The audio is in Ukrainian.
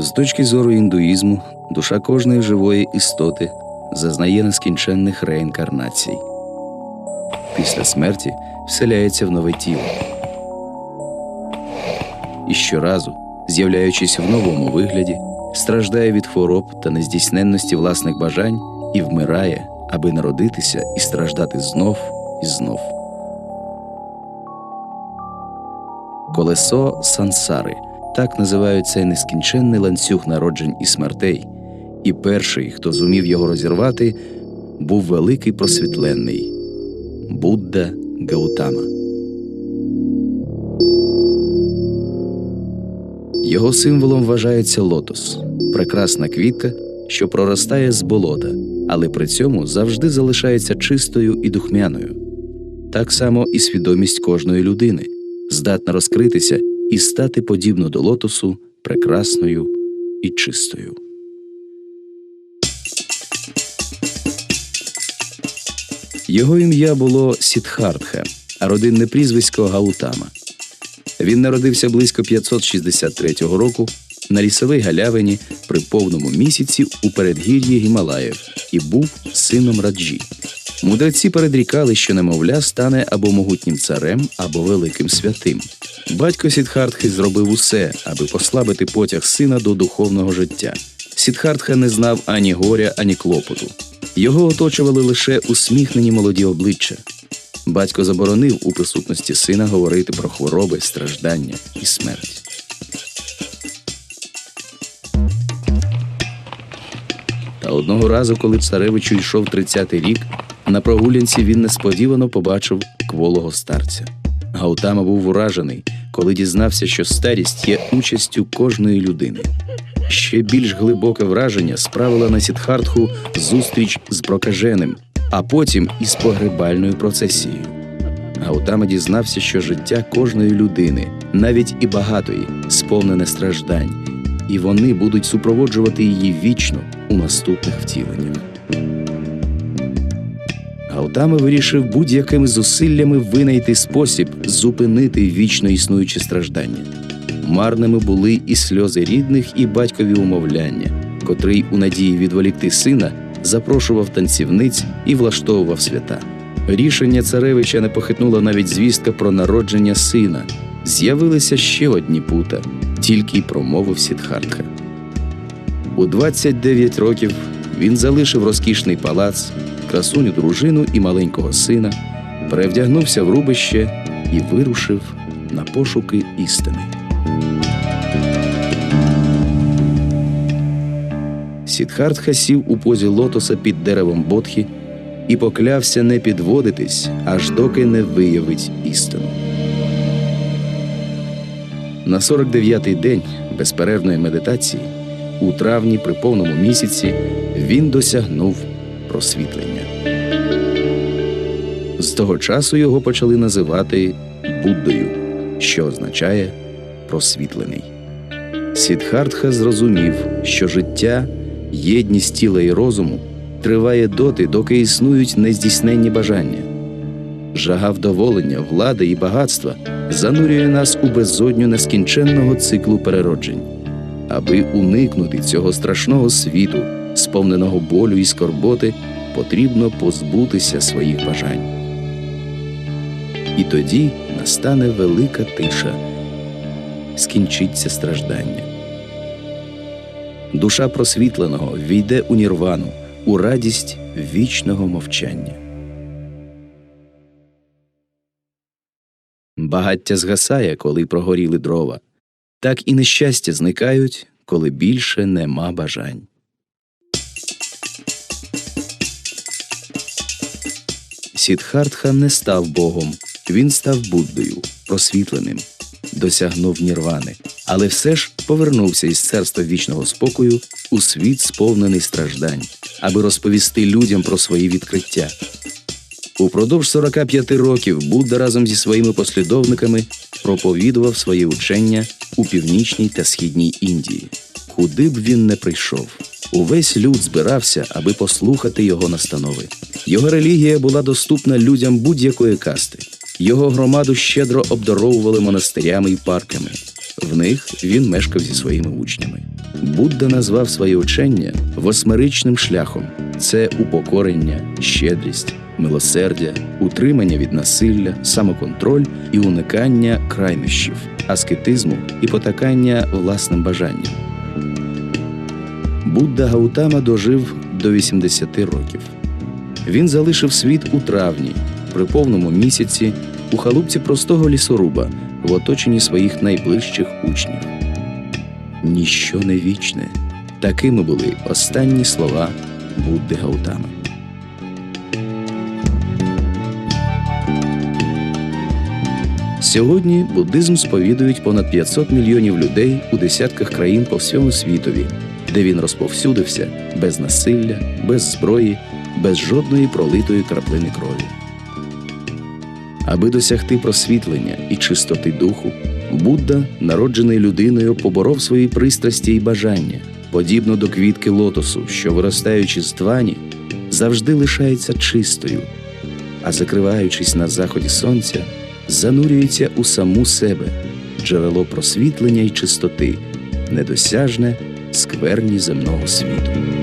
З точки зору індуїзму, душа кожної живої істоти зазнає нескінченних реінкарнацій. Після смерті вселяється в нове тіло. І щоразу, з'являючись в новому вигляді, страждає від хвороб та нездійсненності власних бажань і вмирає, аби народитися і страждати знов і знов. Колесо сансари так називають цей нескінченний ланцюг народжень і смертей, і перший, хто зумів його розірвати, був великий просвітленний Будда Гаутама. Його символом вважається лотос прекрасна квітка, що проростає з болота, але при цьому завжди залишається чистою і духмяною. Так само і свідомість кожної людини здатна розкритися і стати подібно до лотосу прекрасною і чистою. Його ім'я було Сідхартха, а родинне прізвисько Гаутама. Він народився близько 563 року на лісовій галявині при повному місяці у передгір'ї Гімалаїв і був сином раджі. Мудреці передрікали, що немовля стане або могутнім царем, або великим святим. Батько Сідхартхи зробив усе, аби послабити потяг сина до духовного життя. Сідхартха не знав ані горя, ані клопоту. Його оточували лише усміхнені молоді обличчя. Батько заборонив у присутності сина говорити про хвороби, страждання і смерть. Та одного разу, коли царевичу йшов 30-й рік, на прогулянці він несподівано побачив кволого старця. Гаутама був уражений, коли дізнався, що старість є участю кожної людини. Ще більш глибоке враження справила на Сідхартху зустріч з прокаженим, а потім із погребальною процесією. Гаутама дізнався, що життя кожної людини, навіть і багатої, сповнене страждань, і вони будуть супроводжувати її вічно у наступних втіленнях. Гаутама вирішив будь-якими зусиллями винайти спосіб зупинити вічно існуючі страждання. Марними були і сльози рідних, і батькові умовляння, котрий у надії відволікти сина запрошував танцівниць і влаштовував свята. Рішення царевича не похитнула навіть звістка про народження сина. З'явилися ще одні пута, тільки й промовив Сідхартха. У 29 років він залишив розкішний палац, красуню дружину і маленького сина, перевдягнувся в рубище і вирушив на пошуки істини. Сідхартха сів у позі лотоса під деревом Бодхі і поклявся не підводитись, аж доки не виявить істину. На 49-й день безперервної медитації у травні при повному місяці він досягнув просвітлення. З того часу його почали називати Буддою, що означає просвітлений. Сідхартха зрозумів, що життя, єдність тіла і розуму триває доти, доки існують нездійсненні бажання. Жага вдоволення, влади і багатства занурює нас у безодню нескінченного циклу перероджень. Аби уникнути цього страшного світу, сповненого болю і скорботи, потрібно позбутися своїх бажань. І тоді настане велика тиша, скінчиться страждання. Душа просвітленого війде у нірвану, у радість вічного мовчання. Багаття згасає, коли прогоріли дрова, так і нещастя зникають, коли більше нема бажань. Сідхартха не став Богом, він став Буддою, просвітленим, досягнув нірвани, але все ж повернувся із царства вічного спокою у світ, сповнений страждань, аби розповісти людям про свої відкриття. Упродовж 45 років Будда разом зі своїми послідовниками проповідував своє учення у північній та східній Індії. Куди б він не прийшов, увесь люд збирався, аби послухати його настанови. Його релігія була доступна людям будь-якої касти. Його громаду щедро обдаровували монастирями і парками. В них він мешкав зі своїми учнями. Будда назвав своє учення восьмеричним шляхом: це упокорення, щедрість, милосердя, утримання від насилля, самоконтроль і уникання крайнощів, аскетизму і потакання власним бажанням. Будда Гаутама дожив до 80 років. Він залишив світ у травні, при повному місяці, у халупці простого лісоруба в оточенні своїх найближчих учнів. Ніщо не вічне. Такими були останні слова Будди Гаутами. Сьогодні буддизм сповідують понад 500 мільйонів людей у десятках країн по всьому світові, де він розповсюдився без насилля, без зброї, без жодної пролитої краплини крові. Аби досягти просвітлення і чистоти духу, Будда, народжений людиною, поборов свої пристрасті і бажання, подібно до квітки лотосу, що, виростаючи з твані, завжди лишається чистою, а закриваючись на заході сонця, занурюється у саму себе, джерело просвітлення і чистоти, недосяжне скверні земного світу.